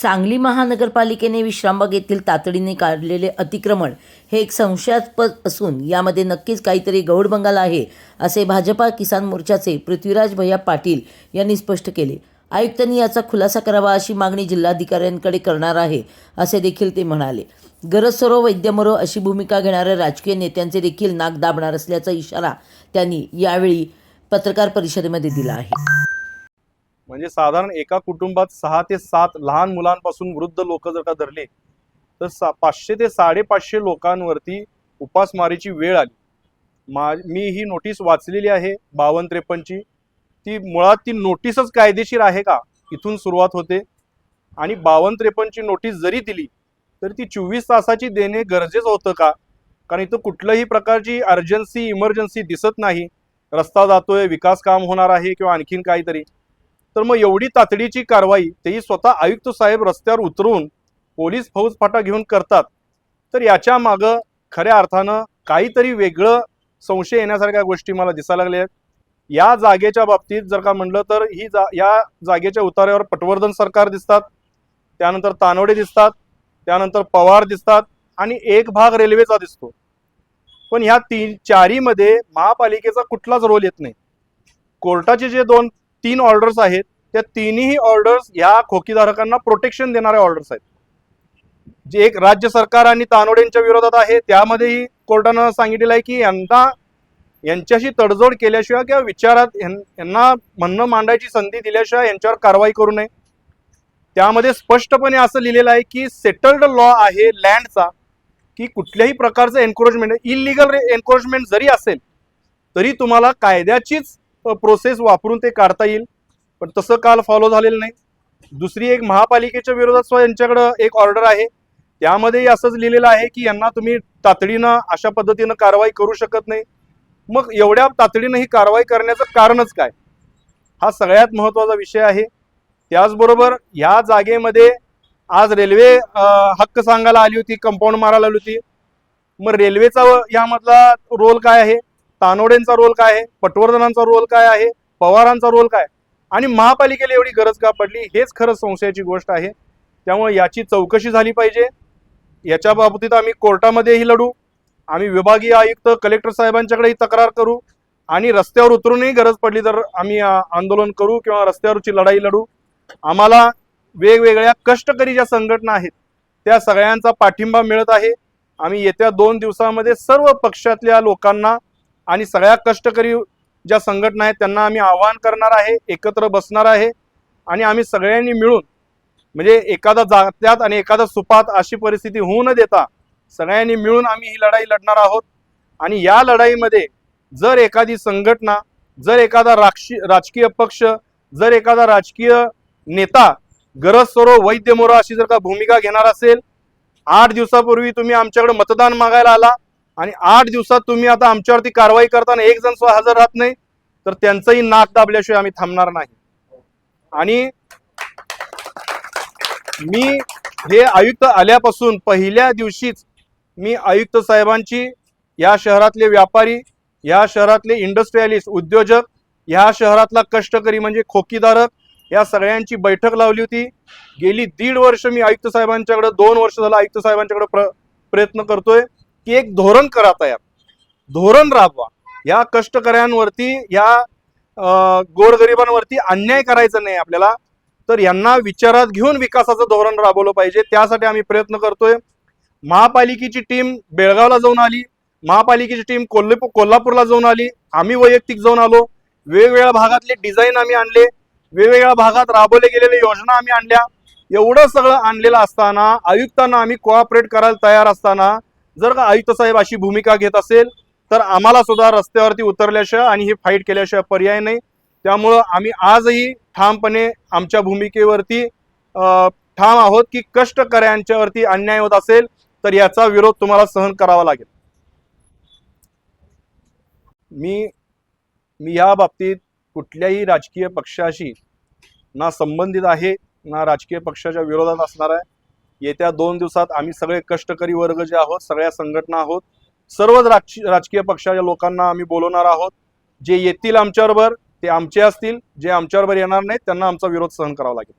सांगली महानगरपालिकेने विश्रामबाग येथील तातडीने काढलेले अतिक्रमण हे एक संशयास्पद असून यामध्ये नक्कीच काहीतरी गौड बंगाल आहे असे भाजपा किसान मोर्चाचे पृथ्वीराज भैया पाटील यांनी स्पष्ट केले. आयुक्तांनी याचा खुलासा करावा अशी मागणी जिल्हाधिकाऱ्यांकडे करणार आहे असे देखील ते म्हणाले. गरज सरो वैद्यमरो अशी भूमिका घेणाऱ्या राजकीय नेत्यांचे देखील नाक दाबणार असल्याचा इशारा त्यांनी यावेळी पत्रकार परिषदेमध्ये दिला आहे. म्हणजे साधारण एका कुटुंबात सहा ते सात लहान मुलांपासून वृद्ध लोक जर का धरले तर सा पाचशे ते साडेपाचशे लोकांवरती उपासमारीची वेळ आली. मा मी ही नोटीस वाचलेली आहे बावन्न त्रेपन्नची. ती मुळात ती नोटीसच कायदेशीर आहे का? इथून सुरुवात होते. आणि बावन्न त्रेपन्नची नोटीस जरी दिली तर ती चोवीस तासाची देणे गरजेचं होतं का? कारण इथं कुठल्याही प्रकारची अर्जन्सी इमर्जन्सी दिसत नाही. रस्ता जातोय विकास काम होणार आहे किंवा आणखीन काहीतरी. तर मग एवढी तातडीची कारवाई तेही स्वतः आयुक्त साहेब रस्त्यावर उतरून पोलीस फौजफाटा घेऊन करतात. तर याच्या मागं खऱ्या अर्थानं काहीतरी वेगळं संशय येण्यासारख्या गोष्टी मला दिसायला लागल्या आहेत. या जागेच्या बाबतीत जर का म्हणलं तर ही जा या जागेच्या उतार्यावर पटवर्धन सरकार दिसतात. त्यानंतर तानवडे दिसतात. त्यानंतर पवार दिसतात आणि एक भाग रेल्वेचा दिसतो. पण ह्या तीन चारीमध्ये महापालिकेचा कुठलाच रोल येत नाही. कोर्टाचे जे दोन तीन ऑर्डर्स आहेत. त्या तिन्ही ऑर्डर्स ह्या खोकीधारकांना प्रोटेक्शन देणाऱ्या ऑर्डर्स आहेत. जे एक राज्य सरकार आणि तानोडेंच्या विरोधात आहे त्यामध्येही कोर्टानं सांगितलेलं आहे की यांना यांच्याशी तडजोड केल्याशिवाय किंवा विचारात यांना म्हणणं मांडायची संधी दिल्याशिवाय यांच्यावर कारवाई करू नये. त्यामध्ये स्पष्टपणे असं लिहिलेलं आहे की सेटल्ड लॉ आहे लँडचा की कुठल्याही प्रकारचं एन्क्रोचमेंट इलिगल एन्क्रोचमेंट जरी असेल तरी तुम्हाला कायद्याचीच प्रोसेस वापरून ते काढता येईल. पण तसं काल फॉलो झालेलं नाही. दुसरी एक महापालिकेच्या विरोधात सुद्धा यांच्याकडं एक ऑर्डर आहे. त्यामध्येही असंच लिहिलेलं आहे की यांना तुम्ही तातडीनं अशा पद्धतीनं कारवाई करू शकत नाही. मग एवढ्या तातडीनं ही कारवाई करण्याचं कारणच काय? हा सगळ्यात महत्त्वाचा विषय आहे. त्याचबरोबर ह्या जागेमध्ये आज रेल्वे हक्क सांगायला आली होती कंपाऊंड मारायला आली होती. मग रेल्वेचा व यामधला रोल काय आहे? तानोडेंचा रोल काय आहे? पटवर्धनांचा रोल काय आहे? पवारांचा रोल काय? आणि महापालिकेला एवढी गरज का पडली? हेच खरं संशयाची गोष्ट आहे. त्यामुळे याची चौकशी झाली पाहिजे. याच्या बाबतीत आम्ही कोर्टामध्येही लढू. आम्ही विभागीय आयुक्त कलेक्टर साहेबांच्याकडेही तक्रार करू. आणि रस्त्यावर उतरूनही गरज पडली तर आम्ही आंदोलन करू किंवा रस्त्यावरची लढाई लढू. आम्हाला वेगवेगळ्या कष्टकरी ज्या संघटना आहेत त्या सगळ्यांचा पाठिंबा मिळत आहे. आम्ही येत्या दोन दिवसामध्ये सर्व पक्षातल्या लोकांना आणि सगळ्या कष्टकरी ज्या संघटना आहेत त्यांना आम्ही आवाहन करणार आहे एकत्र बसणार आहे आणि आम्ही सगळ्यांनी मिळून म्हणजे एखादा जात्यात आणि एखादा सुपात अशी परिस्थिती होऊ न देता सगळ्यांनी मिळून आम्ही ही लढाई लढणार आहोत. आणि या लढाईमध्ये जर एखादी संघटना जर एखादा राक्षी राजकीय पक्ष जर एखादा राजकीय नेता गरज सरो वैद्य मोरो अशी जर का भूमिका घेणार असेल आठ दिवसापूर्वी तुम्ही आमच्याकडे मतदान मागायला आला आणि आठ दिवसात तुम्ही आता आमच्यावरती कारवाई करताना एक जण सुद्धा हजर राहत नाही तर त्यांचंही नाक दाबल्याशिवाय आम्ही थांबणार नाही. आणि मी हे आयुक्त आल्यापासून पहिल्या दिवशीच मी आयुक्त साहेबांची या शहरातले व्यापारी या शहरातले इंडस्ट्रियलिस्ट उद्योजक या शहरातला कष्टकरी म्हणजे खोकीधारक या सगळ्यांची बैठक लावली होती. गेली दीड वर्ष मी आयुक्त साहेबांच्याकडे दोन वर्ष झालं आयुक्त साहेबांच्याकडे प्र प्रयत्न करतोय. की एक धोरण करा तयार. धोरण राबवा. या कष्टकऱ्यांवरती या गोरगरिबांवरती अन्याय करायचा नाही आपल्याला. तर यांना विचारात घेऊन विकासाचं धोरण राबवलं पाहिजे. त्यासाठी आम्ही प्रयत्न करतोय. महापालिकेची टीम बेळगावला जाऊन आली. महापालिकेची टीम कोल्हापूर कोल्हापूरला जाऊन आली. आम्ही वैयक्तिक जाऊन आलो. वेगवेगळ्या भागातले डिझाईन आम्ही आणले. वेगवेगळ्या भागात राबवले गेलेले योजना आम्ही आणल्या. एवढं सगळं आणलेलं असताना आयुक्तांना आम्ही कोऑपरेट करायला तयार असताना जर का आयुक्त साहेब अशी भूमिका घेत असेल तर आम्हाला सुद्धा रस्त्यावरती उतरल्याशिवाय आणि ही फाईट केल्याशिवाय पर्याय नाही. त्यामुळं आम्ही आजही ठामपणे आमच्या भूमिकेवरती ठाम आहोत की कष्टकऱ्यांच्यावरती अन्याय होत असेल तर याचा विरोध तुम्हाला सहन करावा लागेल. मी मी या बाबतीत कुठल्याही राजकीय पक्षाशी ना संबंधित आहे ना राजकीय पक्षाच्या विरोधात असणार आहे. येत्या दोन दिवसात आम्ही सगळे कष्टकरी वर्ग जे आहोत सगळ्या संघटना आहोत सर्वच राज राजकीय पक्षाच्या लोकांना आम्ही बोलवणार आहोत. जे येतील आमच्याबरोबर ते आमचे असतील. जे आमच्याबरोबर येणार नाहीत त्यांना आमचा विरोध सहन करावा लागेल.